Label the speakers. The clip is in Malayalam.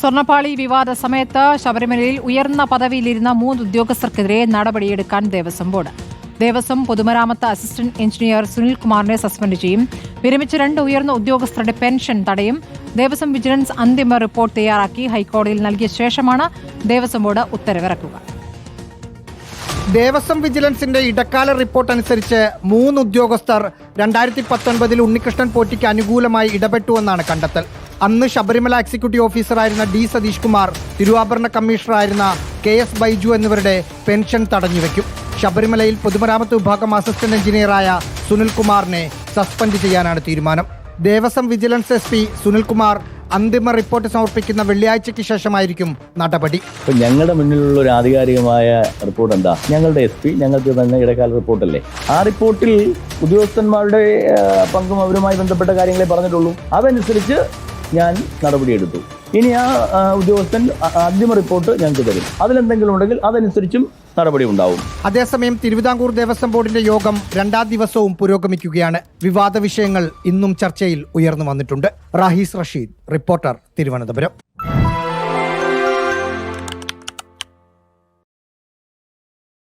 Speaker 1: സ്വർണപ്പാളി വിവാദ സമയത്ത് ശബരിമലയിൽ ഉയർന്ന പദവിയിലിരുന്ന മൂന്ന് ഉദ്യോഗസ്ഥർക്കെതിരെ നടപടിയെടുക്കാൻ ദേവസ്വം ബോർഡ്. ദേവസ്വം പൊതുമരാമത്ത് അസിസ്റ്റന്റ് എഞ്ചിനീയർ സുനിൽകുമാറിനെ സസ്പെൻഡ് ചെയ്യും. വിരമിച്ച രണ്ട് ഉയർന്ന ഉദ്യോഗസ്ഥരുടെ പെൻഷൻ തടയും. ദേവസ്വം വിജിലൻസ് അന്തിമ റിപ്പോർട്ട് തയ്യാറാക്കി ഹൈക്കോടതിയിൽ നൽകിയ ശേഷമാണ് ദേവസ്വം ബോർഡ് ഉത്തരവിറക്കുക.
Speaker 2: ദേവസ്വം വിജിലൻസിന്റെ ഇടക്കാല റിപ്പോർട്ട് അനുസരിച്ച് മൂന്ന് ഉദ്യോഗസ്ഥർ രണ്ടായിരത്തി പത്തൊൻപതിൽ ഉണ്ണികൃഷ്ണൻ പോറ്റിക്ക് അനുകൂലമായി ഇടപെട്ടുവെന്നാണ് കണ്ടെത്തൽ. അന്ന് ശബരിമല എക്സിക്യൂട്ടീവ് ഓഫീസറായിരുന്ന ഡി സതീഷ് കുമാർ തിരുവാഭരണ കമ്മീഷണറായിരുന്ന കെ എസ് ബൈജു എന്നിവരുടെ പെൻഷൻ തടഞ്ഞുവെക്കും. ശബരിമലയിൽ പൊതുമരാമത്ത് വിഭാഗം അസിസ്റ്റന്റ് എഞ്ചിനീയറായ സുനിൽകുമാറിനെ സസ്പെൻഡ് ചെയ്യാനാണ് തീരുമാനം. Devaswom vigilance S P Sunilkumar അന്തിമ റിപ്പോർട്ട് സമർപ്പിക്കുന്ന വെള്ളിയാഴ്ചയ്ക്ക് ശേഷമായിരിക്കും നടപടി.
Speaker 3: ഇപ്പൊ ഞങ്ങളുടെ മുന്നിലുള്ള ഒരു ആധികാരികമായ റിപ്പോർട്ട് എന്താ? ഞങ്ങളുടെ എസ് പി ഞങ്ങൾക്ക് തന്നെ ഇടക്കാല റിപ്പോർട്ടല്ലേ ആ റിപ്പോർട്ടിൽ ഉദ്യോഗസ്ഥന്മാരുടെ പങ്കും അവരുമായി ബന്ധപ്പെട്ട കാര്യങ്ങളെ പറഞ്ഞിട്ടുള്ളൂ. അതനുസരിച്ച് ഞാൻ നടപടിയെടുത്തു. ഇനി ആ ഉദ്യോഗസ്ഥൻ അന്തിമ റിപ്പോർട്ട് ഞങ്ങൾക്ക് തരും. അതിലെന്തെങ്കിലും ഉണ്ടെങ്കിൽ അതനുസരിച്ചും നടപടി ഉണ്ടാവും.
Speaker 2: അതേസമയം തിരുവിതാംകൂർ ദേവസ്വം ബോർഡിന്റെ യോഗം രണ്ടാം ദിവസവും പുരോഗമിക്കുകയാണ്. വിവാദ വിഷയങ്ങൾ ഇന്നും ചർച്ചയിൽ ഉയർന്നു വന്നിട്ടുണ്ട്. റാഹീസ് റഷീദ് റിപ്പോർട്ടർ തിരുവനന്തപുരം.